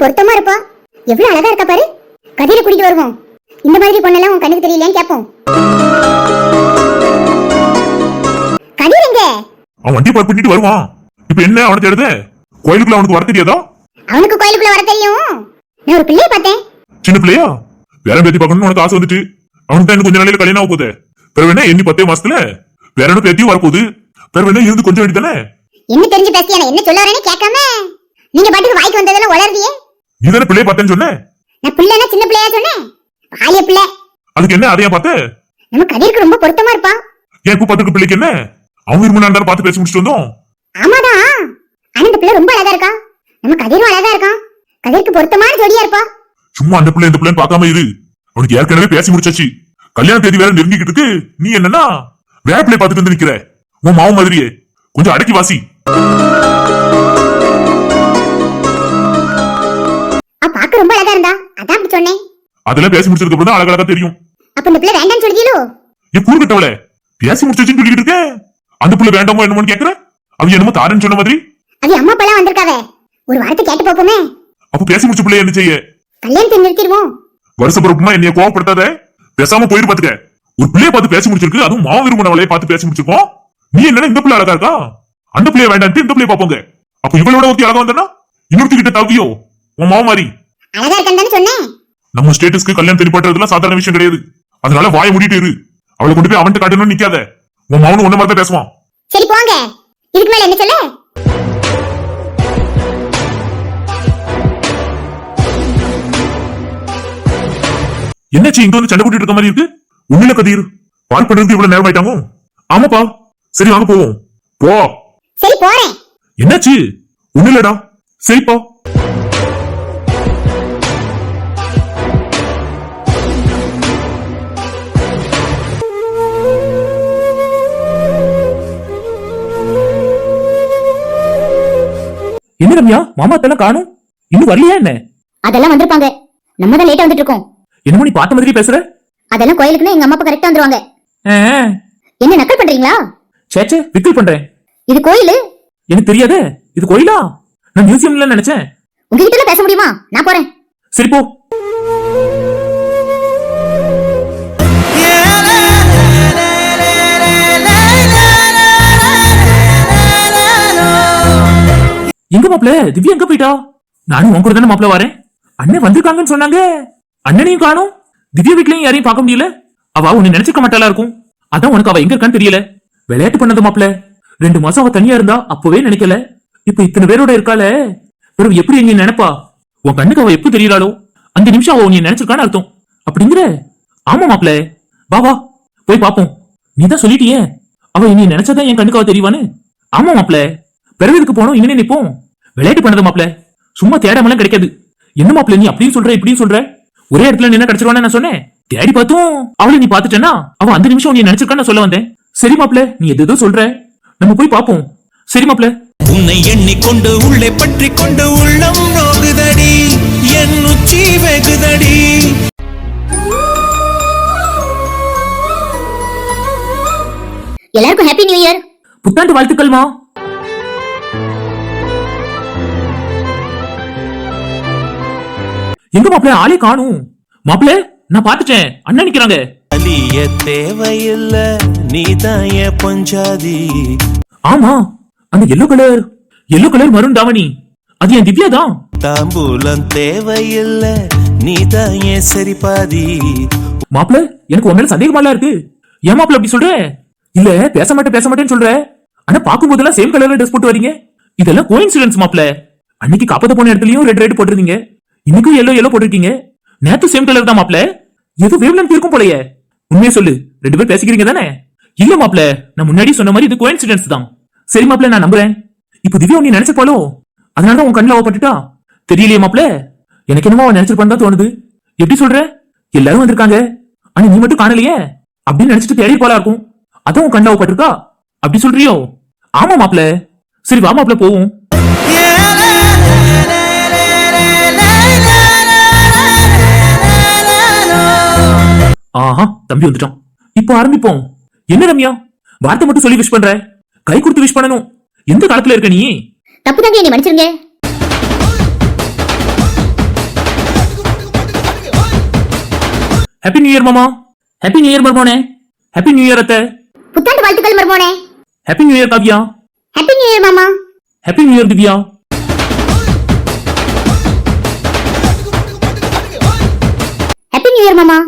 பொருத்தமா இருப்பா. எவ்வளவு அழகா இருக்கா பாரு. கதிரை கூட்டிட்டு வருவோம். இந்த மாதிரி பொண்ணெல்லாம் உன் கண்ணுக்கு தெரியலையான்னு கேட்போம். கதிர் எங்க? அவன் வண்டி பார்க் பண்ணிட்டு வருவான். இப்ப என்ன அவனை தேடுத? கோயிலுக்குள்ள அவனுக்கு வர தெரியாதா? அவனுக்கு கோயிலுக்குள்ள வர தெரியும். நான் ஒரு பிள்ளைய பார்த்தேன். சின்ன பிள்ளையா? வேற பேத்தி பார்க்கணும்னு உனக்கு ஆசை வந்துட்டு அவனுக்கு தான் இன்னும் கொஞ்ச நாளையில கல்யாணம் ஆக போகுது. பிறகு என்ன? எண்ணி பத்தே மாசத்துல வேற என்ன பேத்தியும் வரப்போகுது. பிறகு என்ன? இருந்து கொஞ்சம் வேண்டியதானே என்ன தெரிஞ்சு பேசியா? என்ன சொல்ல வரேன்னு கேட்காம? நீங்க பாட்டுக்கு வாய்க்கு வந்ததெல்லாம் உளருதியே நீ தானே பிள்ளைய பார்த்தேன்னு சொன்னேன் நான் பிள்ளைனா சின்ன பிள்ளையா சொன்னேன் ஆய பிள்ளை. அதுக்கு என்ன அதையா பார்த்த? நம்ம கதிருக்கு ரொம்ப பொருத்தமா இருப்பான். ஏன் இப்ப பார்த்துருக்க பிள்ளைக்கு என்ன? விரும்பினா இருந்தாலும் பார்த்து பேசி முடிச்சுட்டு வந்தோம். ஆமாதான் ஆனா இந்த பிள்ளை ரொம்ப அழகா இருக்கா நம்ம கதிரும் அழகா இருக்கான். கதிருக்கு பொருத்தமான ஜோடியா இருப்பா சும்மா அந்த பிள்ளை இந்த பிள்ளைன்னு பார்க்காம இரு. அவனுக்கு ஏற்கனவே பேசி முடிச்சாச்சு. கல்யாண தேதி வேற நெருங்கிக்கிட்டு இருக்கு. நீ என்னன்னா வேற பிள்ளை பார்த்துட்டு வந்து நிக்கிற. உன் மாவு மாதிரியே. கொஞ்சம் அடக்கி வாசி. இருந்தா அதான் அப்படி சொன்னேன். அதெல்லாம் பேசி முடிச்சதுக்கு அப்புறம் தான் அழகழகா தெரியும். அப்ப இந்த பிள்ளை வேண்டாம்னு சொல்லிட்டீங்களோ? ஏன் கூறுகிட்டவள பேசி முடிச்சாச்சுன்னு சொல்லிட்டு இருக்க. அந்த பிள்ளை வேண்டாமோ என்னமோன்னு கேக்குற? அவன் என்னமோ தாரன்னு சொன்ன மாதிரி. அது அம்மா அப்பா வந்திருக்காவ. ஒரு வார்த்தை கேட்டு போப்போமே அப்ப பேசி முடிச்ச பிள்ளை என்ன செய்ய? கல்யாணத்தை நிறுத்திடுவோம். வருஷ பிறப்புமா என்னைய கோவப்படுத்தாத? பேசாம போயிரு பாத்துக்க. ஒரு பிள்ளைய பார்த்து பேசி முடிச்சிருக்கு. அதுவும் மாவு விரும்பினவளைய பார்த்து பேசி முடிச்சிருக்கோம். நீ என்ன இந்த பிள்ளை அழகா இருக்கா? அந்த பிள்ளைய வேண்டான்ட்டு இந்த பிள்ளைய பாப்போங்க அப்ப இவளோட ஒருத்தி அழகா வந்தனா இன்னொருத்திக்கிட்ட தவியோ? உன் மாவு மாதிரி அழகா இருக்கான்னு சொன்னேன்? நம்ம ஸ்டேட்டஸ்க்கு கல்யாணம் தெளிப்பாட்டுறதுலாம் சாதாரண விஷயம் கிடையாது. அதனால வாயை மூடிட்டு இரு. அவளை கொண்டு போய் அவன்கிட்ட காட்டணும்னு நிக்காத. உன் மாவனும் ஒன்ன மாதிரி பேசுவான். சரி போங்க. இதுக்கு மேல என்ன சொல்ல? என்னாச்சு இங்க வந்து சண்டை போட்டுட்டு இருக்க மாதிரி இருக்கு? உண்மையில கதீர் பால் பண்றது இவ்வளவு நேரம் ஆயிட்டாங்க. ஆமாப்பா. சரி வாங்க போவோம். போ. சரி போறேன். என்னாச்சு? ஒண்ணு இல்லடா சரிப்பா. என்ன ரம்யா மாமா அத்தெல்லாம் காணும்? இன்னும் வரலையா என்ன? அதெல்லாம் வந்திருப்பாங்க. நம்ம தான் லேட்டா வந்துட்டு இருக்கோம். என்னமோ நீ பார்த்த மாதிரி பேசுற. அதெல்லாம் கோயிலுக்குன்னு எங்க அம்மா அப்பா கரெக்டா வந்துருவாங்க. என்ன நக்கல் பண்றீங்களா? சே சே விக்கல் பண்றேன். இது கோயிலு? எனக்கு தெரியாதே இது கோயிலா? நான் மியூசியம்ல நினைச்சேன். உங்ககிட்ட பேச முடியுமா? நான் போறேன். சரி போ. எங்க மாப்ள திவ்யா எங்க போயிட்டா? நானும் உன் கூட தானே மாப்ள வரேன். அண்ணன் வந்திருக்காங்கன்னு சொன்னாங்க. அண்ணனையும் காணும். திவ்யா வீட்லயும் யாரையும் பார்க்க முடியல. அவ உன்னை நினைச்சுக்க மாட்டாளா இருக்கும். அதான் உனக்கு அவ எங்க இருக்கான்னு தெரியல. விளையாட்டு பண்ணது மாப்ள ரெண்டு மாசம் அவ தனியா இருந்தா அப்பவே நினைக்கல. இப்ப இத்தனை பேரோட இருக்காளே. பிறகு எப்படி நீ நினைப்பா? உன் கண்ணுக்கு அவ எப்ப தெரியறாளோ? அந்த நிமிஷம் அவ உன்னை நினைச்சிருக்கான்னு அர்த்தம். அப்படிங்கிற? ஆமா மாப்ள வா வா. போய் பாப்போம். நீ தான் சொல்லிட்டியே. அவ இனி நினைச்சதான் என் கண்ணுக்கு அவ தெரியவான்னு ஆமா மாப்ள பிறகு இதுக்கு போனோம் இங்கே நிப்போம். விளையாட்டு பண்ணது மாப்ள சும்மா தேடாமலாம் கிடைக்காது. என்ன மாப்ள நீ அப்படின்னு சொல்ற இப்படின்னு சொல்ற? ஒரே இடத்துல நின்னா கிடைச்சிருவான்னு நான் சொன்னேன்? தேடி பார்த்தும் அவளை நீ பாத்துட்டேன்னா அவ அந்த நிமிஷம் நீ நினைச்சிருக்கான்னு நான் சொல்ல வந்தேன். சரி மாப்ள நீ எது எதோ சொல்ற. நம்ம போய் பாப்போம் சரி மாப்ள உன்னை எண்ணிக்கொண்டு உள்ளே பற்றி கொண்டு உள்ளம் நோகுதடி. என் உச்சி வெகுதடி. எல்லாருக்கும் ஹாப்பி நியூ இயர் புத்தாண்டு வாழ்த்துக்கள்மா. எங்க மாப்பிள்ள ஆளே காணும். மாப்பிள்ள நான் பாத்துட்டேன் அண்ணன் நிக்கிறாங்க. அலிய தேவையில்ல நீதான் என் பஞ்சாதி. ஆமா அந்த yellow colour yellow colour maroon தாவணி. அது என் திவ்யா தான். தாம்பூலம் தேவையில்ல நீதான் என் சரி பாதி மாப்பிள்ள எனக்கு உன் மேல சந்தேகமாலாம் இருக்கு. ஏன் மாப்பிள்ள அப்படி சொல்ற? இல்ல பேச மாட்டேன் பேச மாட்டேன்னு சொல்ற. ஆனா பாக்கும்போதெல்லாம் சேம் கலர்ல ட்ரெஸ் போட்டு வரீங்க இதெல்லாம் கோயின்சிடன்ஸ் மாப்பிள்ள அன்னைக்கு காப்பாத்த போன இடத்துலயும் ரெட் ரெட் போட்டிருந்தீங்க. இன்னைக்கும் எல்லோ எல்லோ போட்டிருக்கீங்க. நேத்து சேம் கலர் தான் மாப்ள ஏதோ வேவ்லென்த் இருக்கும் போலயே. உண்மையே சொல்லு ரெண்டு பேர் பேசிக்கிறீங்க தானே? இல்ல மாப்ள நான் முன்னாடி சொன்ன மாதிரி இது கோயின்சிடன்ஸ் தான். சரி மாப்ள நான் நம்புறேன். இப்போ திவ்யா நீ நினைச்சப்பாலோ அதனாலதான் உன் கண்ணில் அவ தெரியலையே மாப்ள எனக்கு என்னமோ அவன் நினைச்சிருப்பான்னு தான் தோணுது. எப்படி சொல்ற? எல்லாரும் வந்திருக்காங்க. ஆனா நீ மட்டும் காணலையே? அப்படின்னு நினைச்சிட்டு தேடி போலா இருக்கும். அதான் உன் கண்ணில் அப்படி சொல்றியோ? ஆமா மாப்ள சரி வா மாப்ள போவோம். ஆஹா தம்பி வந்துட்டான். இப்போ ஆரம்பிப்போம். என்ன ரம்யா? வார்த்தை மட்டும் சொல்லி விஷ் பண்ற. கை கொடுத்து விஷ் பண்ணணும். எந்த காலத்துல இருக்க நீ? தப்பு தாங்க என்னை மன்னிச்சிருங்க. ஹாப்பி நியூ இயர் மாமா. ஹாப்பி நியூ இயர் மர்மோனே. ஹாப்பி நியூ இயர் அத்தை. புத்தாண்டு வாழ்த்துக்கள் மர்மோனே. Happy new year Kavya. Happy new year மாமா. Happy new year Divya. Happy new year மாமா.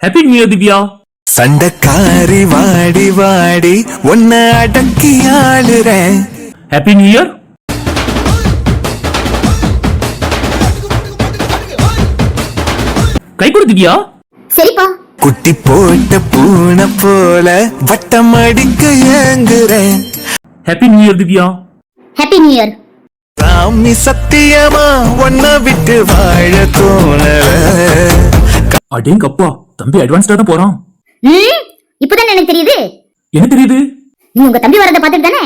ஹாப்பி நியூ இயர் திவ்யா சண்டக்காரி வாடி வாடி உன்னை அடக்கி ஆளுறேன். ஹாப்பி நியூ இயர் கை கொடு திவ்யா சரிப்பா. குட்டி போட்ட பூனை போல வட்டம் அடிக்க ஏங்குறேன். Happy new year Divya happy new year சாமி சத்தியமா உன்னை விட்டு வாழ தோணல. அடேங்கப்பா. தம்பி அட்வான்ஸ்டா தான் போறான். இப்பதான் எனக்கு தெரியுது? என்ன தெரியுது? நீ உங்க தம்பி வரத பாத்துட்டு தானே?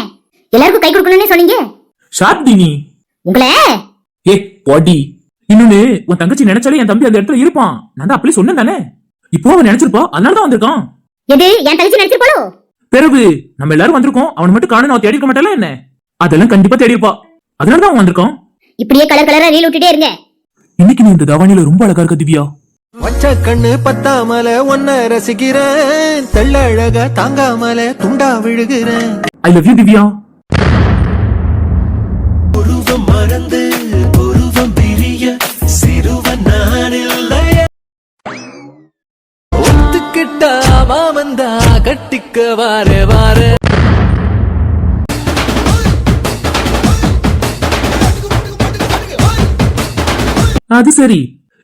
எல்லாருக்கும் கை கொடுக்கணும்னு சொன்னீங்க. ஷார்ப் டி நீ. உங்களை? ஏ பாடி. இன்னொன்னு உன் தங்கச்சி நினைச்சாலே என் தம்பி அந்த இடத்துல இருப்பான். நான் தான் அப்படியே சொன்னேன் தானே? இப்போ அவன் நினைச்சிருப்பா அதனால தான் வந்திருக்கான். எது என் தங்கச்சி நினைச்சிருப்பாளோ? பிறகு நம்ம எல்லாரும் வந்திருக்கோம். அவனை மட்டும் காணும் அவன் தேடி இருக்க மாட்டால என்ன? அதெல்லாம் கண்டிப்பா தேடி இருப்பா. அதனால தான் அவன் வந்திருக்கான். இப்படியே கலர் கலரா ரீல் விட்டுட்டே இருங்க. இன்னைக்கு நீ இந்த தவானில ரொம்ப அழகா இருக்க திவ்யா. வச்ச கண்ணு பத்தாமல ஒன்ன ரசிக்கிறேன். தெள்ளழக தாங்காமல துண்டா விழுகிறேன். ஐ லவ் யூ திவ்யா உருவம் மறந்து உருவம் பிரிய சிறுவன் நான் இல்லையே. ஒத்துக்கிட்டா மாமந்தா கட்டிக்க வார வார. அது சரி.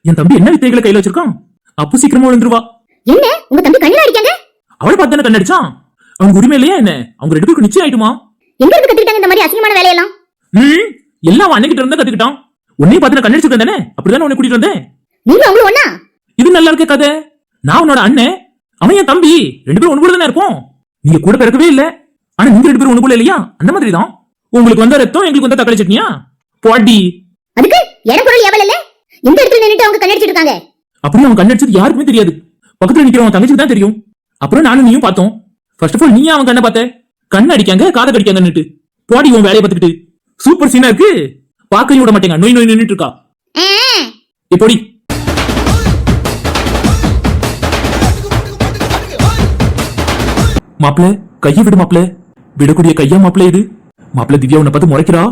என் தம்பி என்ன வித்தைகளை கையில வச்சிருக்கான்? அப்போ சீக்கிரமா விழுந்துருவா. என்ன? உங்க தம்பி கண்ணில் அடிக்காங்க? அவளை பார்த்து தானே கண்ணடிச்சான்? அவங்க உரிமை இல்லையா என்ன? அவங்க ரெண்டு பேருக்கு நிச்சயம் ஆயிட்டுமா? எங்க இருந்து கத்துக்கிட்டாங்க இந்த மாதிரி அசிங்கமான வேலையெல்லாம்? ம் எல்லாம் அன்னைக்கிட்ட இருந்தா கத்துக்கிட்டான். உன்னையும் பார்த்து நான் கண்ணடிச்சிருக்கேன் தானே அப்படிதானே உன்னை கூட்டிட்டு வந்தேன்? நீங்க அவங்களும் ஒண்ணா? இது நல்லா இருக்க கதை. நான் உன்னோட அண்ணன். அவன் என் தம்பி. ரெண்டு பேரும் ஒண்ணு தானே இருப்போம் நீங்க கூட பிறக்கவே இல்ல. ஆனா நீங்க ரெண்டு பேரும் ஒண்ணு இல்லையா? அந்த மாதிரி தான் உங்களுக்கு வந்த ரத்தம் எங்களுக்கு வந்த தக்காளி சட்னியா? பாடி அதுக்கு என பொருள் எவள் இல்ல இந்த இடத்துல நின்னுட்டு அவங்க கண்ணடிச்சிட்டு இருக்காங்க. அப்படி அவன் கண்ணடிச்சது யாருக்குமே தெரியாது. பக்கத்துல நிக்கிறவன் தங்கச்சிக்கு தான் தெரியும். அப்புறம் நானும் நீயும் பார்த்தோம். ஃபர்ஸ்ட் ஆஃப் ஆல் நீ அவன் கண்ணை பார்த்த? கண் அடிக்காங்க காதை கடிக்காங்கன்னுட்டு போடி உன் வேலையை பார்த்துக்கிட்டு. சூப்பர் சீனா இருக்கு. பார்க்கவே விட மாட்டேங்க. நோய் நோய் நின்னுட்டு இருக்கா? இப்படி மாப்பிள கையை விடு மாப்பிள. விடக்கூடிய கையா மாப்பிள இது? மாப்பிள திவ்யா உன்னை பார்த்து முறைக்கிறா?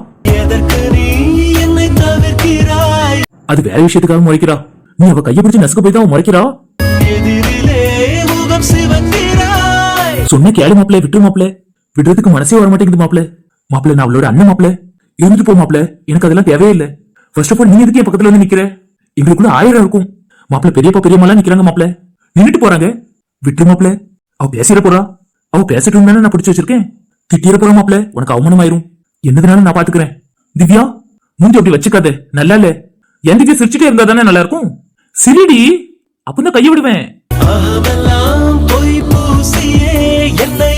அது வேற விஷயத்துக்காக முறைக்கிறா. நீ அவ கையை பிடிச்சு நசுக்க போய் தான் முறைக்கிறா? சொன்ன கேளு மாப்பிள விட்டு மாப்பிள விடுறதுக்கு மனசே வர மாட்டேங்குது மாப்பிள மாப்பிள நான் அவளோட அண்ணன் மாப்பிள இருந்துட்டு போ மாப்பிள எனக்கு அதெல்லாம் தேவையே இல்ல ஃபர்ஸ்ட் ஆஃப் ஆல் நீ எதுக்கு பக்கத்துல வந்து நிக்கிற? எங்களுக்குள்ள ஆயிரம் இருக்கும். மாப்பிள பெரியப்பா பெரியம்மாலாம் நிக்கிறாங்க மாப்பிள நின்னுட்டு போறாங்க. விட்டு மாப்பிள அவ பேசிட போறா. அவ பேசட்டும் தானே நான் பிடிச்சு வச்சிருக்கேன். திட்டிட போறா மாப்பிள உனக்கு அவமானம் ஆயிரும் என்னதுனாலும் நான் பாத்துக்கிறேன். திவ்யா மூஞ்சி அப்படி வச்சுக்காத. நல்லா இல்ல. திவ்யா சிரிச்சுட்டே இருந்தா தானே நல்லா இருக்கும் சிரிடி அப்பதான் கையை விடுவேன். அகமெல்லாம் பொய் பூசியே என்னை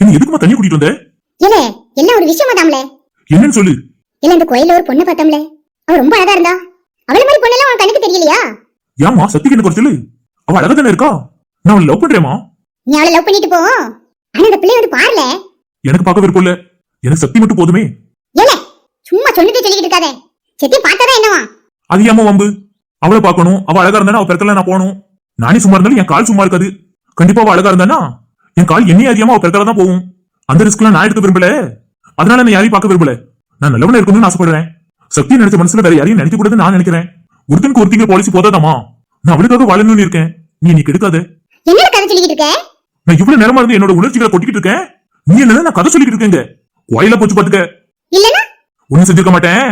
என்ன எதுக்குமா தண்ணி கூட்டிட்டு வந்த? இல்ல எல்லாம் ஒரு விஷயமா தாம்ல? என்னன்னு சொல்லு. இல்ல இந்த கோயில்ல ஒரு பொண்ணை பார்த்தோம்ல. அவ ரொம்ப அழகா இருந்தா. அவள மாதிரி பொண்ணெல்லாம் உன் கண்ணுக்கு தெரியலையா? ஏமா சத்திக்கு என்ன குறைச்சலு? அவ அழகா தானே இருக்கா? நான் அவளை லவ் பண்றேமா நீ அவளை லவ் பண்ணிட்டு போ. ஆனா அந்த பிள்ளை வந்து பாருல. எனக்கு பார்க்க விருப்பம் இல்ல. எனக்கு சக்தி மட்டும் போதுமே. ஏல சும்மா சொன்னதே சொல்லிக்கிட்டு இருக்காத. செத்தி பார்த்தாதான் என்னவா? அது ஏமா வம்பு. அவளை பார்க்கணும் அவ அழகா இருந்தா அவ பிறக்கல நான் போகணும். நானே சும்மா இருந்தாலும் என் கால் சும்மா இருக்காது. கண்டிப்பா அவ அழகா இருந்தானா? என் கால் என்னைய அறியாம அவ பிறக்கல தான் போகும். அந்த ரிஸ்க்லாம் நான் எடுக்க விரும்பல. அதனால நான் யாரையும் பார்க்க விரும்பல. நான் நல்லவனா இருக்கணும்னு ஆசைப்படுறேன். சக்தி நினைச்ச மனசுல வேற யாரையும் நினைக்க கூடாதுன்னு நான் நினைக்கிறேன். ஒருத்தனுக்கு ஒருத்திங்க பாலிசி போதாதாமா நான் அவளுக்காக வாழணும்னு இருக்கேன். நீ நீ கெடுக்காத. என்னடா கதை சொல்லிக்கிட்டு இருக்க? நான் இவ்வளவு நேரமா இருந்து என்னோட உணர்ச்சிகளை கொட்டிக்கிட்டு இருக்கேன். நீ என்ன நான் கதை சொல்லிக்கிட்டு இருக்கேங்க. கோயில போச்சு பாத்துக்க. இல்லனா ஒண்ணும் செஞ்சிருக்க மாட்டேன்.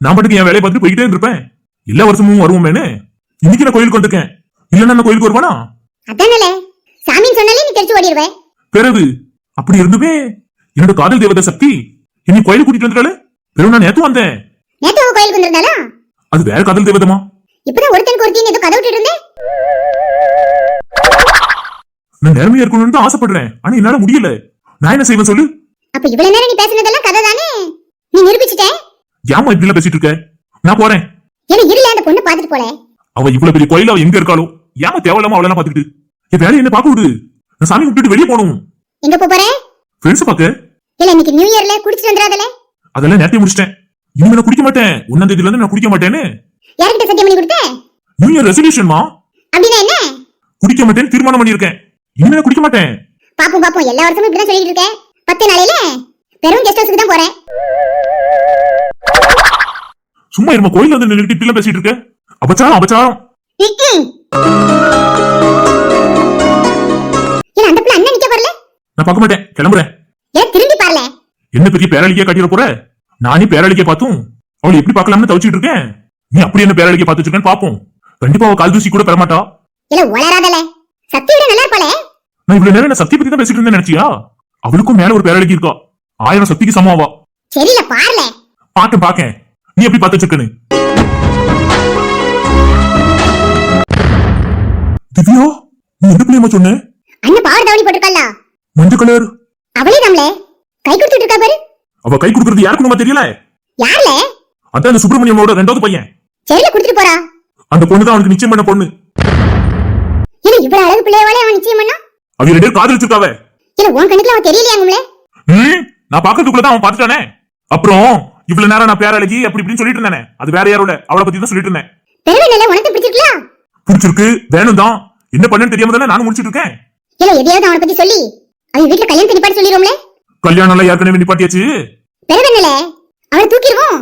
நான் பாட்டுக்கு என் வேலையை பார்த்துட்டு போய்கிட்டே இருப்பேன் எல்லா வருஷமும் வருவோமேனு இன்னைக்கு நான் கோயிலுக்கு வந்திருக்கேன். இல்லன்னா நான் கோயிலுக்கு வருவானா? அதானல சாமின்னு சொன்னாலே நீ ஓடிடுவ. பிறகு அப்படி இருந்துமே என்னோட காதல் தேவதை சக்தி என்னை கோயிலுக்கு கூட்டிட்டு வந்துட்டாலே பிறகு நான் நேத்து வந்தேன். நேத்து அவ கோயிலுக்கு வந்திருந்தாளா? அது வேற காதல் தேவதமா இப்பதான் ஒருத்தனுக்கு ஒருத்தின்னு ஏதோ கதை விட்டுட்டு இருந்தேன் நான் நேர்மையா இருக்கணும்னு தான் ஆசைப்படுறேன். ஆனா என்னால முடியல. நான் என்ன செய்வேன் சொல்லு? அப்ப இவ்வளவு நேரம் நீ பேசுனதெல்லாம் கதை தானே? நீ நிரூபிச்சிட்ட. ஏமா இப்படி பேசிட்டு இருக்க? நான் போறேன். ஏன்னா இருல அந்த பொண்ணை பாத்துட்டு போல. அவ இவ்வளவு பெரிய கோயில அவ எங்க இருக்காளோ? ஏமா தேவையில்லாம அவளெல்லாம் பாத்துக்கிட்டு என் வேலையை என்ன பார்க்க விடு. நான் சாமி விட்டுட்டு வெளியே போகணும். எங்க போற? ஃப்ரெண்ட்ஸ் பாக்க இல்ல இன்னைக்கு நியூ இயர்ல குடிச்சிட்டு வந்துடாதல? அதெல்லாம் நேரத்தையும் முடிச்சிட்டேன். இனிமே நான் குடிக்க மாட்டேன். ஒன்னாம் தேதியில இருந்து நான் குடிக்க மாட்டேன்னு. யார்கிட்ட சத்தியம் பண்ணி கொடுத்த? நியூ இயர் ரெசல்யூஷன்மா அப்படின்னா என்ன? குடிக்க மாட்டேன்னு தீர்மானம் பண்ணியிருக்கேன். இனிமே நான் குடிக்க மாட்டேன். பாப்போம் பாப்போம். எல்லா வருஷமும் இப்படிதான் சொல்லிட்டு இருக்கேன். பத்து நாளையில வெறும் கெஸ்ட் ஹவுஸ்க்கு தான் போறேன். சும்மா இருமா கோயில்ல வந்து நின்றுட்டு இப்படிலாம் பேசிட்டு இருக்க? அபச்சாரம் அபச்சாரம். அந்த பிள்ளை அண்ணன் நிக்க பாருல நான் பார்க்க மாட்டேன் கிளம்புறேன். ஏன் திரும்பி பாருல. என்ன பெரிய பேரழிக்கையா கட்டிட போற? நானே பேரழிக்கை பார்த்தும் அவளை எப்படி பார்க்கலாம்னு தவிச்சிட்டு இருக்கேன்? நீ அப்படி என்ன பேரழிக்கை பார்த்து வச்சிருக்கேன்னு பாப்போம் கண்டிப்பா அவ கால் தூசி கூட பெற மாட்டா இல்ல உளராதல சக்தி விட நல்லா இருப்பாளே. நான் இவ்வளவு நேரம் என்ன சக்தி பத்தி தான் பேசிட்டு இருந்தேன் நினைச்சியா? அவளுக்கும் மேல ஒரு பேரழிக்கை இருக்கா. ஆயிரம் சக்திக்கு சமமாவா? சரியில்ல பாருல பாக்கேன் பாக்கேன். நீ எப்படி பார்த்து வச்சிருக்கனு திவ்யா நீ எந்த பிள்ளையமா சொன்ன? அண்ணன் பாவர் தவணி போட்டிருக்கா மஞ்சள் கலர் அவளே நம்மள. கை கொடுத்துட்டு இருக்கா பாரு. அவ கை கொடுக்கறது யாருக்கு நம்ம தெரியல? யாருல? அதான் அந்த சுப்பிரமணியமோட ரெண்டாவது பையன். சரியில குடுத்துட்டு போறா. அந்த பொண்ணு தான் அவனுக்கு நிச்சயம் பண்ண பொண்ணு. இல்ல இவ்வளவு அழகு பிள்ளையவாளே அவன் நிச்சயம் பண்ணா? அவ ரெண்டு பேரும் காதலிச்சிருக்காவ. இல்ல உன் கணக்குல அவன் தெரியலையா ம், நான் பாக்கிறதுக்குள்ளதான் அவன் பாத்துட்டானே அப்புறம் இவ்வளவு நேரம் நான் பேரழகி அப்படி இப்படின்னு சொல்லிட்டு இருந்தானே. அது வேற யாரோட? அவளை பத்தி தான் சொல்லிட்டு இருந்தேன். பெருமை நல்ல உனக்கு பிடிச்சிருக்கலாம் பிடிச்சிருக்கு வேணும் தான். என்ன பண்ணேன்னு தெரியாம தானே நானும் முடிச்சிட்டு இருக்கேன். இல்ல எதையாவது அவனை பத்தி சொல்லி. அவன் வீட்டுல கல்யாணத்தை நிப்பாட்டி சொல்லிடுவோம்ல. கல்யாணம் எல்லாம் ஏற்கனவே நிப்பாட்டியாச்சு. பெருமை அவனை தூக்கிடுவோம்.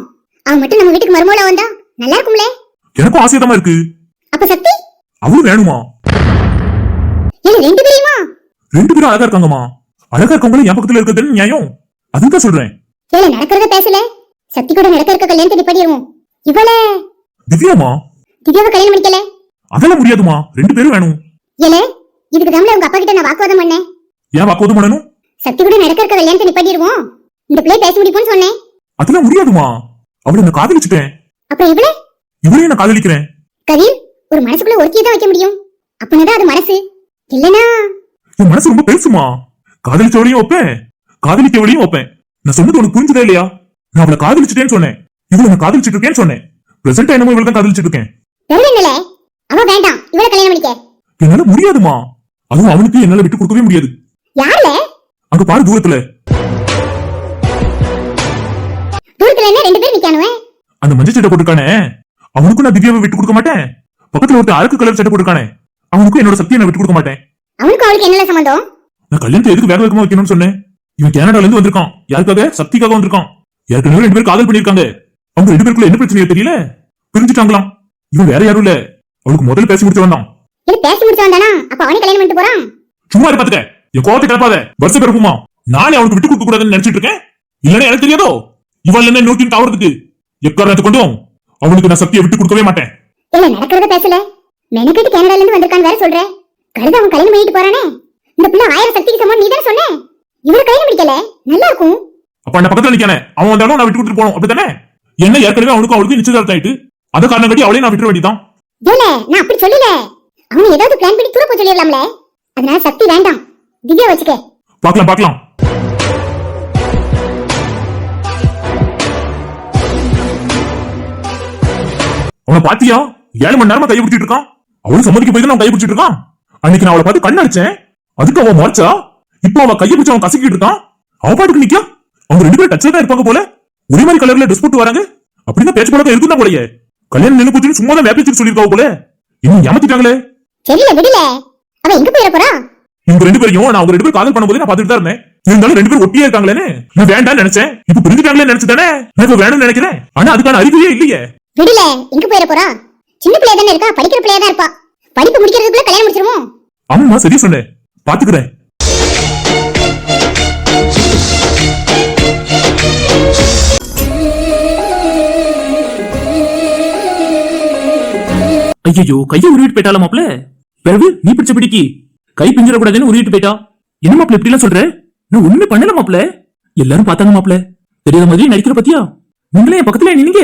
அவன் மட்டும் நம்ம வீட்டுக்கு மருமூல வந்தா நல்லா இருக்கும்ல. எனக்கும் ஆசையதமா இருக்கு. அப்ப சக்தி? அவளும் வேணுமா? இல்ல ரெண்டு பேரையுமா? ரெண்டு பேரும் அழகா இருக்காங்கம்மா. அழகா இருக்கவங்களும் என் பக்கத்துல இருக்கிறது நியாயம். அதுதான் சொல்றேன். இல்ல நடக்கிறத பேசல. சக்தி கூட நடக்க இருக்க கல்யாணத்தை நிப்பாட்டிடுவோம் இவள. திவ்யாமா திவ்யாவை கல்யாணம் பண்ணிக்கல. அதெல்லாம் முடியாதுமா ரெண்டு பேரும் வேணும். இல்ல இதுக்கு தாமல உங்க அப்பா கிட்ட நான் வாக்குவாதம் பண்ணேன். ஏன் வாக்குவதம் பண்ணணும்? சக்தி கூட நடக்க இருக்க கல்யாணத்தை நிப்பாட்டிடுவோம் இந்த பிள்ளை பேச முடியும்னு சொன்னேன். அதெல்லாம் முடியாதுமா அவளை நான் காதலிச்சுட்டேன். அப்புறம் இவள? இவளையும் நான் காதலிக்கிறேன். கதிர் ஒரு மனசுக்குள்ள ஒருத்தியை தான் வைக்க முடியும். அப்பனதான் அது மனசு. இல்லனா என் மனசு ரொம்ப பெருசுமா காதலிச்சவளையும் வைப்பேன். காதலிக்கவளையும் வைப்பேன். நான் சொன்னது உனக்கு புரிஞ்சுதா இல்லையா? நான் அவளை காதலிச்சுட்டேன்னு சொன்னேன். இவளை நான் காதலிச்சிட்டு இருக்கேன்னு சொன்னேன். பிரசன்டா என்னமோ இவளை தான் காதலிச்சிட்டு இருக்கேன். அவ வேண்டாம். இவள கல்யாணம் பண்ணிக்க. என்னால முடியாதுமா. அதுவும் அவனுக்கு என்னால விட்டு கொடுக்கவே முடியாது. யாருல? அங்க பாரு தூரத்துல. தூரத்துல என்ன? ரெண்டு அந்த மஞ்சள் சட்டை போட்டிருக்கானே? அவனுக்கும் நான் திவ்யாவை விட்டு கொடுக்க மாட்டேன். பக்கத்துல ஒருத்தர் அழுக்கு கலர் சட்டை போட்டிருக்கானே? அவனுக்கும் என்னோட சக்தியை நான் விட்டு கொடுக்க மாட்டேன். அவனுக்கும் அவளுக்கு என்னல சம்பந்தம்? நான் கல்யாணத்தை எதுக்கு வேக வேகமா வைக்கணும்னு சொன்னேன். இவன் கனடால இருந்து வந்திருக்கான். யாருக்காக? சக்திக்காக வந்திருக்கான். ஏற்கனவே ரெண்டு பேரும் காதல் பண்ணிருக்காங்க அவங்க ரெண்டு பேருக்குள்ள என்ன பிரச்சனையோ தெரியல? பிரிஞ்சுட்டாங்களாம். இவன் வேற யாரும் இல்ல. அவளுக்கு முதல்ல பேசி முடிச்சவன் தான். இது பேசி முடிச்சு வந்தானா அப்ப அவனே கல்யாணம் பண்ணிட்டு போறான்? சும்மா பாத்துக்க. என் கோவத்தை கிளப்பாத. வருஷ பிறப்புமா நானே அவனுக்கு விட்டு கொடுக்க கூடாதுன்னு நினைச்சிட்டு இருக்கேன். இல்லன்னா எனக்கு தெரியாதோ? இவள் என்ன நோக்கி தாவறதுக்கு. எக்காரணத்தை கொண்டும் அவனுக்கு நான் சக்தியை விட்டு கொடுக்கவே மாட்டேன். இல்ல நடக்கிறத பேசல. மெனக்கெட்டு கனடால இருந்து வந்திருக்கான்னு வேற சொல்ற. கழுத அவன் கல்யாணம் பண்ணிட்டு போறானே? இந்த பிள்ளை ஆயிரம் சக்திக்கு சமம் நீ தானே சொன்ன? இவரு கல்யாணம் பண்ணிக்கல? நல்லா இருக்கும். அப்ப அந்த பக்கத்துல நிக்கானே. அவன் வந்தாலும் நான் விட்டு கொடுத்துட்டு போனோம். அப்படித்தானே? என்ன ஏற்கனவே அவனுக்கும் அவளுக்கு நிச்சயதார்த்தம் ஆயிட்டு அத காரணம் கட்டி அவளையும் நான் விட்டுற வேண்டியதான் இல்ல நான் அப்படி சொல்லல. அவனை ஏதாவது பிளான் பண்ணி தூர போய் சொல்லிடலாம்ல? அதனால சக்தி வேண்டாம். திவ்யா வச்சுக்க. பார்க்கலாம் பார்க்கலாம். அவனை பாத்தியா? ஏழு மணி நேரமா கையை பிடிச்சிட்டு இருக்கான். அவளும் சம்மதிக்க போய் தான் அவன் கையை பிடிச்சிட்டு இருக்கான். அன்னைக்கு நான் அவளை பார்த்து கண்ணு அடிச்சேன். அதுக்கு அவன் மறைச்சா? இப்போ அவன் கையை பிடிச்சு அவன் கசக்கிட்டு இருக்கான். அவ பாட்டுக்கு நிக்கா? அவங்க ரெண்டு பேரும் டச்ல தான் இருப்பாங்க போல. ஒரே மாதிரி கலர்ல ட்ரெஸ் போட்டு வராங்க. அப்படின்னா பேச்சு பழக்கம் இருக்கும் தான் போலயே. கல்யாணம் நின்று போச்சுன்னு சும்மா தான் வேப்பிச்சு சொல்லியிருக்காவ போல. இன்னும் ஏமாத்திட்டாங்களே. சரியில்ல விடல. அவ எங்க போயிட போறா இவங்க ரெண்டு பேரையும் நான் அவங்க ரெண்டு பேரும் காதல் பண்ணும்போது நான் பார்த்துட்டு தான் இருந்தேன். இருந்தாலும் ரெண்டு பேரும் ஒட்டியே இருக்காங்களேன்னு நான் வேண்டாம்னு நினைச்சேன். இப்ப பிரிஞ்சுட்டாங்களே நினைச்சுதானே? நான் இப்ப வேணும்னு நினைக்கிறேன். ஆனா அதுக்கான அறிகுறியே இல்லையே. விடல. எங்க போயிட போறா சின்ன பிள்ளையா தானே இருக்கா? படிக்கிற பிள்ளையா தான் இருப்பா. படிப்பு முடிக்கிறதுக்குள்ள கல்யாணம் முடிச்சிருவோம். ஆமாமா சரி சொன்னேன் பாத்துக்கிறேன். ஐயோ கையை உருவிட்டு போயிட்டால மாப்ள பிறகு நீ பிடிச்ச பிடிக்கி. கை பிஞ்சிடக்கூடாதுன்னு உருவிட்டு போயிட்டா. என்ன மாப்ள இப்படி எல்லாம் சொல்ற? நான் ஒண்ணுமே பண்ணல மாப்ள எல்லாரும் பார்த்தாங்க மாப்ள தெரியாத மாதிரி நடிக்கிற பத்தியா? நீங்களே என் பக்கத்துல நின்னீங்க.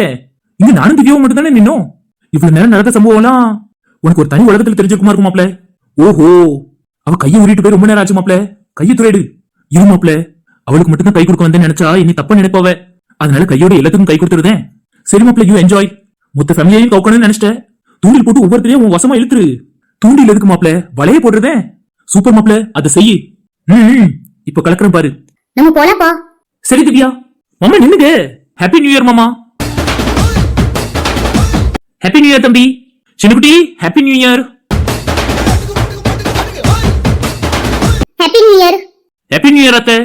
இங்க நானும் திவ்யாவும் மட்டும் தானே நின்னோம். இவ்வளவு நேரம் நடந்த சம்பவம்லாம் உனக்கு ஒரு தனி உலகத்துல தெரிஞ்சிருக்குமா இருக்கும் மாப்ள ஓஹோ. அவ கையை உருவிட்டு போய் ரொம்ப நேரம் ஆச்சு மாப்ள. கையை துறையிடு இரு மாப்ள. அவளுக்கு மட்டும் தான் கை கொடுக்க வந்தேன்னு நினைச்சா இனி தப்பா நினைப்பாவ? அதனால கையோட எல்லாத்துக்கும் கை கொடுத்துருதேன் சரி மாப்ள யூ என்ஜாய் மொத்த ஃபேமிலியையும் கவுக்கணும்னு நினைச்சிட்டேன் தூண்டில் போட்டு ஒவ்வொருத்தரையும் உன் வசமா இழுத்துரு. தூண்டில் எதுக்கு மாப்ள? வலைய போடுறதே. சூப்பர் மாப்ள அதை செய்யி ம். இப்ப கலக்குறேன் பாரு. நம்ம போலாம்ப்பா சரி திவ்யா. மாமா நின்னுங்க ஹாப்பி நியூ இயர் மாமா. ஹாப்பி நியூ இயர் தம்பி. சின்னக்குட்டி happy new year happy new year happy new year அத்தை.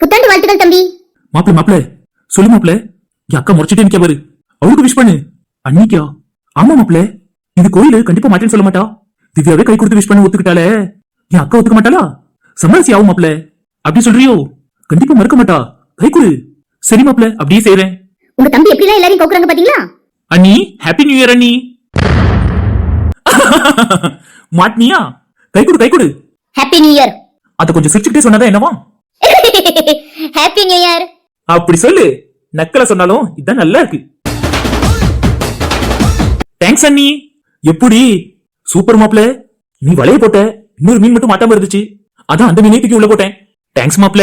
புத்தாண்டு வாழ்த்துக்கள் தம்பி. மாப்பிள மாப்பிள. சொல்லு மாப்பிள. என் அக்கா முறைச்சிட்டே நிக்க பாரு. அவளுக்கு விஷ் பண்ணு. அன்னிக்கா? ஆமா மாப்பிள. இது கோயிலு கண்டிப்பா மாட்டேன்னு சொல்ல மாட்டா. திவ்யாவே கை கொடுத்து விஷ் பண்ண ஒத்துக்கிட்டாலே என் அக்கா ஒத்துக்க மாட்டாளா? சமாளிசி ஆகும் மாப்பிள. அப்படி சொல்றியோ? கண்டிப்பா மறக்க மாட்டா. கை கொடு. சரி மாப்பிள அப்படியே செய்றேன். உங்க தம்பி எப்படிலாம் எல்லாரையும் கோக்குறாங்க பாத்தீங்களா? அண்ணி ஹாப்பி நியூ இயர் அண்ணி. மாட்னியா? கை கொடு கை கொடு ஹாப்பி நியூ இயர் அத கொஞ்சம் சிரிச்சுக்கிட்டே சொன்னதா என்னவா? ஹாப்பி நியூ இயர் அப்படி சொல்லு. நக்கல சொன்னாலும் இதான் நல்லா இருக்கு. தேங்க்ஸ் அண்ணி. எப்படி? சூப்பர் மாப்ள நீ வளைய போட்ட இன்னொரு மீன் மட்டும் மாட்டாம இருந்துச்சு. அதான் அந்த மீனை தூக்கி உள்ள போட்டேன். தேங்க்ஸ் மாப்ள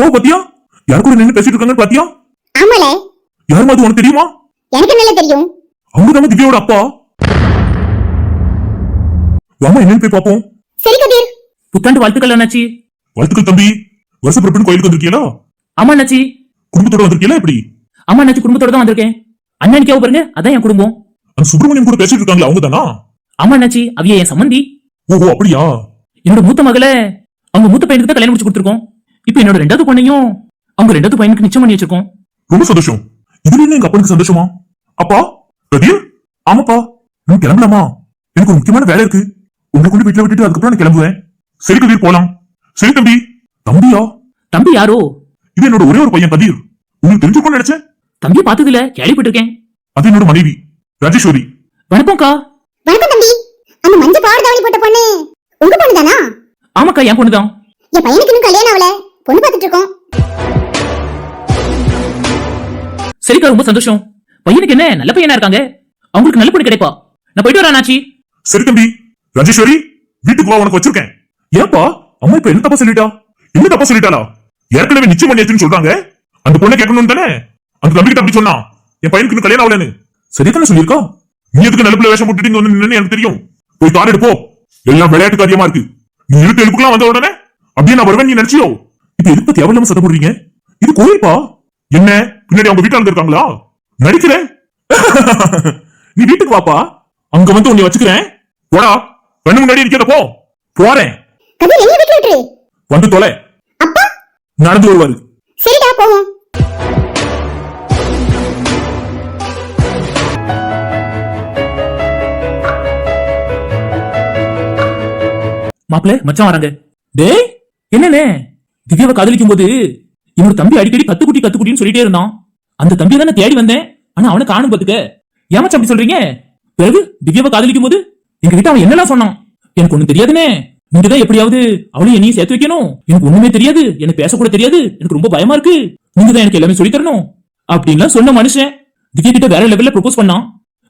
அப்பாவை பாத்தியா? யார் கூட நின்னு பேசிட்டு இருக்காங்கன்னு பாத்தியா? ஆமால. யாருமா அது உனக்கு தெரியுமா? எனக்கு நல்லா தெரியும்? அவங்க தான் திவ்யாவோட அப்பா. வாமா என்னன்னு போய் பாப்போம். சரி கபீர் புத்தாண்டு வாழ்த்துக்கள் அண்ணாச்சி. வாழ்த்துக்கள் தம்பி. வருஷ பிறப்புன்னு கோயிலுக்கு வந்திருக்கீங்களா ஆமா அண்ணாச்சி. குடும்பத்தோட வந்திருக்கீங்களா எப்படி? ஆமா அண்ணாச்சி குடும்பத்தோட தான் வந்திருக்கேன். அண்ணன் நிக்காவ பாருங்க அதான் என் குடும்பம். அந்த சுப்பிரமணியம் கூட பேசிட்டு இருக்காங்களா அவங்க தானா ஆமா அண்ணாச்சி அவிய என் சம்மந்தி. ஓஹோ அப்படியா? என்னோட மூத்த மகளை அவங்க மூத்த பையனுக்கு தான் கல்யாணம் முடிச்சு கொடுத்துருக்கோம். இப்போ என்னோட ரெண்டாவது பொண்ணையும் அவங்க ரெண்டாவது பையனுக்கு நிச்சயம் பண்ணி வச்சிருக்கோம். ரொம்ப சந்தோஷம். இதுல என்ன எங்க அப்பனுக்கு சந்தோஷமா? அப்பா கதிர் ஆமாப்பா நீ கிளம்பலாமா? எனக்கு ஒரு முக்கியமான வேலை இருக்கு. உங்களை கொண்டு வீட்டுல விட்டுட்டு அதுக்கப்புறம் நான் கிளம்புவேன். சரி கதிர் போலாம். சரி தம்பி. தம்பியா? தம்பி யாரோ? இது என்னோட ஒரே ஒரு பையன் கதிர். உங்களுக்கு தெரிஞ்சுக்கணும்னு நினைச்சேன். தம்பியை பார்த்தது இல்ல கேள்விப்பட்டிருக்கேன். அது என்னோட மனைவி ராஜேஸ்வரி. வணக்கம்க்கா வணக்கம் தம்பி. அந்த மஞ்சள் பாவாடை தாவணி போட்ட பொண்ணு உங்க பொண்ணு தானா ஆமாக்கா என் பொண்ணுதான். என் பையனுக்கு இன்னும் கல்யாணம் ஆகல. பொண்ணு பார்த்துட்டு இருக்கோம். சரிக்கா ரொம்ப சந்தோஷம். பையனுக்கு என்ன? நல்ல பையனா இருக்காங்க? அவங்களுக்கு நல்ல பொண்ணு கிடைப்பா. நான் போயிட்டு வரேன் அண்ணாச்சி. சரி தம்பி. ராஜேஸ்வரி வீட்டுக்கு வா உனக்கு வச்சிருக்கேன். ஏன்பா? அம்மா இப்ப என்ன தப்பா சொல்லிட்டா? என்ன தப்பா சொல்லிட்டாளா? ஏற்கனவே நிச்சயம் பண்ணியாச்சுன்னு சொல்றாங்க. அந்த பொண்ணை கேட்கணும் தானே? அந்த தம்பிக்கிட்ட அப்படி சொன்னா? என் பையனுக்கு கல்யாணம் ஆகலன்னு. சரி தானே சொல்லியிருக்கா? நீ எதுக்கு நிலப்புல வேஷம் போட்டுட்டு இங்க வந்து நின்னு எனக்கு தெரியும். போய் கார் எடுப்போ. எல்லாம் விளையாட்டு காரியமா இருக்கு. நீ இழுத்து எழுப்புக்கெல்லாம் வந்த உடனே அப்படியே நான் வருவேன் நீ நினைச்சியோ? இப்ப எதுக்கு தேவையில்லாம சத்தம் போடுறீங்க? இது கோயில்பா. என்ன? பின்னாடி அவங்க வீட்டாளங்க இருக்காங்களா? நடிக்கிறேன். நீ வீட்டுக்கு வாப்பா. அங்க வந்து உன்னை வச்சுக்கிறேன். போடா. கண்ணு முன்னாடி இருக்கிறத போ. போறேன். வந்து தொலை. நடந்து வருவாரு. சரிடா போவோம். மாப்பிள மச்சான் வராங்க. டேய் என்னண்ணே? திவ்யாவை காதலிக்கும் போது என்னோட தம்பி அடிக்கடி கத்துக்குட்டி கத்துக்குட்டின்னு சொல்லிட்டே இருந்தான். அந்த தம்பியை தானே தேடி வந்தேன். ஆனா அவனை காணும் பாத்துக்க ஏன் அப்படி சொல்றீங்க? பிறகு திவ்யாவை காதலிக்கும் போது எங்க கிட்ட அவன் என்னெல்லாம் சொன்னான்? எனக்கு ஒண்ணும் தெரியாதுனே நீங்க தான் எப்படியாவது அவளையும் என்னையும் சேர்த்து வைக்கணும். எனக்கு ஒண்ணுமே தெரியாது. எனக்கு பேசக்கூட தெரியாது. எனக்கு ரொம்ப பயமா இருக்கு. நீங்க தான் எனக்கு எல்லாமே சொல்லி தரணும். அப்படின்லாம் சொன்ன மனுஷன் திவ்யா கிட்ட வேற லெவல்ல ப்ரொபோஸ் பண்ணான்.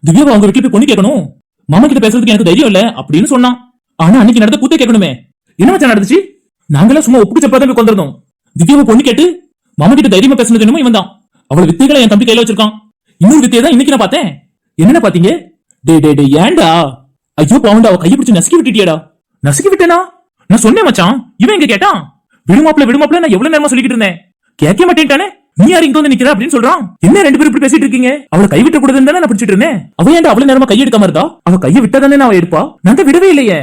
திவ்யாவை அவங்க வீட்டுல போய் பொண்ணு கேட்கணும். மாமா கிட்ட பேசுறதுக்கு எனக்கு தைரியம் இல்ல. அப்படின்னு சொன்னான். ஆனா அன்னைக்கு நடந்த கூத்த கேட்கணுமே. என்ன மச்சான் நடந்துச்சு? நாங்களாம் சும்மா ஒப்புக்கு செப்பாதான் போய் கொண்டிருந்தோம் திவ்யாவை பொண்ணு கேட்டு மாமா கிட்ட தைரியமா பேசுனது என்னமோ இவன் தான் அவள வித்தைகளை என் தம்பி கையில வச்சிருக்கான். இன்னொரு வித்தையை தான் இன்னைக்கு நான் பார்த்தேன். என்னென்ன பாத்தீங்க டே டே டே ஏன்டா? ஐயோ பாவண்டா அவ கையை பிடிச்சி நசுக்கி விட்டுட்டியடா. நசுக்கி விட்டேனா? நான் சொன்னேன் மச்சான். இவன் எங்க கேட்டான்? விடுமாப்ல விடுமாப்ல நான் எவ்வளவு நேரமா சொல்லிக்கிட்டு இருந்தேன். கேட்க மாட்டேன்ட்டானே? நீ யாரு இங்க வந்து நிக்கிற அப்படின்னு சொல்றான். என்ன ரெண்டு பேரும் இப்படி பேசிட்டு இருக்கீங்க? அவளை கை விட்ட கூடாதுன்னு தானே நான் பிடிச்சிட்டு இருந்தேன். அவ ஏன்டா அவ்வளவு நேரமா கை எடுக்காம இருந்தா? அவ கையை விட்டா தானே நான் அவ எடுப்பா? நான் விடவே இல்லையே.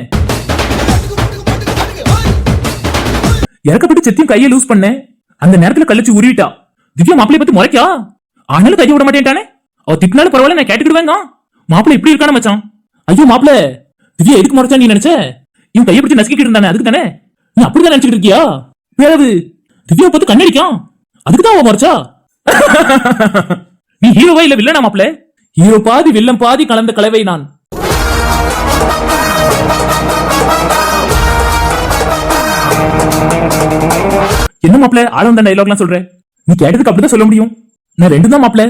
இறக்கப்பட்டு செத்தியும் கையை லூஸ் பண்ணேன். அந்த நேரத்துல கழிச்சு உருவிட்டா. திவ்யா மாப்பிளைய பத்தி முறைக்கா? ஆனாலும் கையை விட மாட்டேன்ட்டானே? அவ திட்டினாலும் பரவாயில்ல நான் கேட்டுக்கிடுவேங்க. மாப்பிளை இப்படி இருக்கான மச்சான். ஐயோ மாப்பிள திவ்யா எதுக்கு முறைச்சா நீ நினைச்ச? இவன் கையை பிடிச்சி நசுக்கிட்டு இருந்தானே அதுக்கு தானே? நீ அப்படிதான் நினைச்சிட்டு இருக்கியா? பிறகு திவ்யா பார்த்து கண்ணடிக்கான் அதுக்கு தான் அவ முறைச்சா? நீ ஹீரோவா இல்ல வில்லனா மாப்பிள ஹீரோ பாதி வில்லன் பாதி கலந்த கலவை நான். என்ன மாப்ள ஆழம் தான் டைலாக்லாம் சொல்ற? நீ கேட்டதுக்கு அப்படிதான் சொல்ல முடியும். நான் ரெண்டு தான் மாப்ள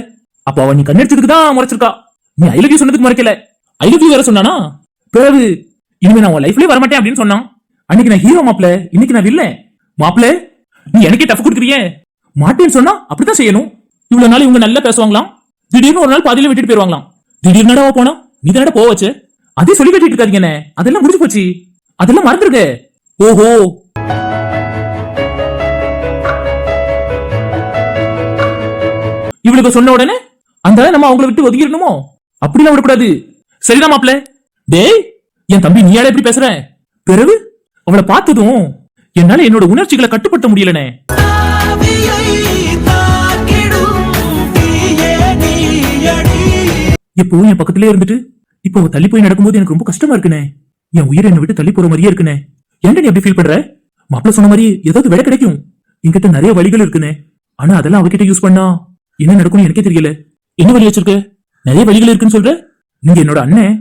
அப்ப அவ நீ கண்ணடிச்சதுக்கு தான் முறைச்சிருக்கா. நீ ஐ லவ் யூ சொன்னதுக்கு முறைக்கல. ஐ லவ் யூ வேற சொன்னானா? பிறகு இனிமே நான் உன் லைஃப்லயே வரமாட்டேன் அப்படின்னு சொன்னான். அன்னைக்கு நான் ஹீரோ மாப்ள இன்னைக்கு நான் வில்ல மாப்ள நீ எனக்கே டஃப் கொடுக்குறியே மாட்டேன்னு சொன்னா அப்படிதான் செய்யணும். இவ்வளவு நாள் இவங்க நல்லா பேசுவாங்களாம். திடீர்னு ஒரு நாள் பாதியில விட்டுட்டு போயிருவாங்களாம். திடீர்னு நடவா போனா? நீ தானடா போக அதே சொல்லி கட்டிட்டு இருக்காதீங்கண்ணே அதெல்லாம் முடிஞ்சு போச்சு. அதெல்லாம் மறந்துருக்க. ஓஹோ. இவளுக்கு சொன்ன உடனே அந்த நம்ம அவங்கள விட்டு ஒதுக்கிடணுமோ? அப்படிலாம் விடக்கூடாது. சரிதான் மாப்ள டேய் என் தம்பி நீ எப்படி பேசுற? பிறகு அவளை பார்த்ததும் என்னால என்னோட உணர்ச்சிகளை கட்டுப்படுத்த முடியலனே. இப்போ என் பக்கத்திலே இருந்துட்டு இப்போ அவ தள்ளி போய் நடக்கும்போது எனக்கு ரொம்ப கஷ்டமா இருக்குனே. என் உயிரை என்னை விட்டு தள்ளி போற மாதிரியே இருக்குனே. ஏன்டா நீ எப்படி ஃபீல் பண்ற? மாப்பிள்ள சொன்ன மாதிரி ஏதாவது விட கிடைக்கும். என்கிட்ட நிறைய வழிகள் இருக்குனே. ஆனா அதெல்லாம் அவகிட்ட யூஸ் பண்ணா என்ன நடக்கும்னு எனக்கே தெரியல. என்ன வழி வச்சிருக்க? நிறைய வழிகள் இருக்குன்னு சொல்ற? நீங்க என்னோட அண்ணன்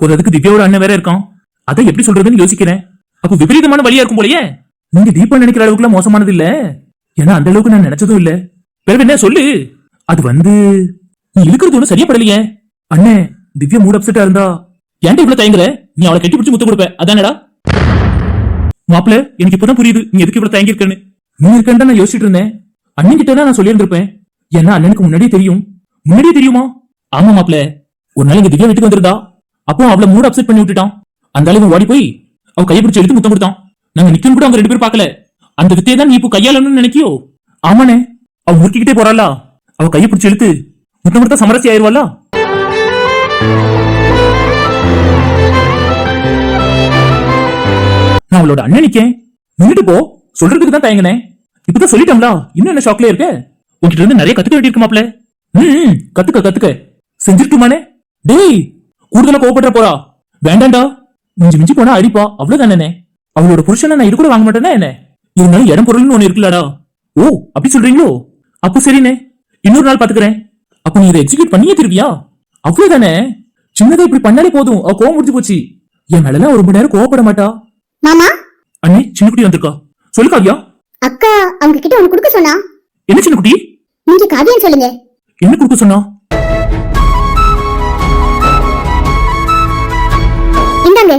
ஒரு அதுக்கு திவ்யாவோட அண்ணன் வேற இருக்கான். அதை எப்படி சொல்றதுன்னு யோசிக்கிறேன். அப்போ விபரீதமான வழியா இருக்கும் போலயே. நீங்க தீபா நினைக்கிற அளவுக்குலாம் மோசமானது இல்ல. ஏன்னா அந்த அளவுக்கு நான் நினைச்சதும் இல்ல. பிறகு என்ன? சொல்லு. அது வந்து நீ இழுக்கிறது ஒண்ணு சரியா படலையே அண்ணே திவ்யா மூட் அப்செட்டா இருந்தா ஏன்டா இவ்வளவு தயங்குற? நீ அவளை கட்டி பிடிச்சி முத்து கொடுப்ப. அதானடா. மாப்பிள எனக்கு இப்பதான் புரியுது. நீ எதுக்கு இவ்வளவு தயங்கிருக்கன்னு நீ இருக்கேன்டா நான் யோசிச்சுட்டு இருந்தேன். அண்ணன் கிட்ட நான் சொல்லியிருந்திருப்பேன். ஏன்னா அண்ணனுக்கு முன்னாடியே தெரியும்? முன்னாடியே தெரியுமா? ஆமா மாப்ள ஒரு நாள் இங்க திவ்யா வீட்டுக்கு வந்திருந்தா. அப்போ அவளை மூட அப்செட் பண்ணி விட்டுட்டான். அந்த அளவு ஓடி போய் அவ கையை பிடிச்சி எடுத்து முத்தம் கொடுத்தான். நாங்க நிக்கும் கூட அவங்க ரெண்டு பேரும் பாக்கல அந்த வித்தையை தான் நீ இப்போ கையாளணும்னு நினைக்கியோ? ஆமாண்ணே. அவ முறுக்கிக்கிட்டே போறாளா? அவ கையை பிடிச்சி இழுத்து முத்தம் கொடுத்தா சமரசி ஆயிருவாளா? நான் அவளோட அண்ணன் நிக்கேன் நின்னுட்டு போ. சொல்றதுக்கு தான் தயங்கினேன். இப்பதான் சொல்லிட்டோம்ல இன்னும் என்ன ஷாக்ல இருக்க? உன்கிட்ட இருந்து நிறைய கத்துக்க வேண்டியிருக்கு மாப்ள ம் கத்துக்க கத்துக்க. செஞ்சிருக்குமானே டேய் கூடுதலா கோவப்படுற போறா. வேண்டாம்டா மிஞ்சி மிஞ்சி போனா அடிப்பா. அவ்வளவுதானே அவளோட புருஷனை நான் இது கூட வாங்க மாட்டேன்னா என்ன? இருந்தாலும் இடம் பொருள்னு ஒண்ணு இருக்குல்லடா. ஓ அப்படி சொல்றீங்களோ? அப்போ சரிண்ணே. இன்னொரு நாள் பாத்துக்கிறேன். அப்ப நீ இதை எக்ஸிக்யூட் பண்ணியே திருப்பியா அவ்வளவுதானே? சின்னதா இப்படி பண்ணாலே போதும். அவ கோவம் முடிஞ்சு போச்சு. என் மேலாம் ஒரு மணி நேரம் கோவப்பட மாட்டா. மாமா? அண்ணே சின்ன குட்டி வந்திருக்கா. சொல்லு காவியா. அக்கா அவங்க கிட்ட ஒண்ணு கொடுக்க சொன்னா. என்ன சின்ன குட்டி நீங்க காவியம் சொல்லுங்க. என்ன கொடுக்க சொன்னா? இந்தாங்க.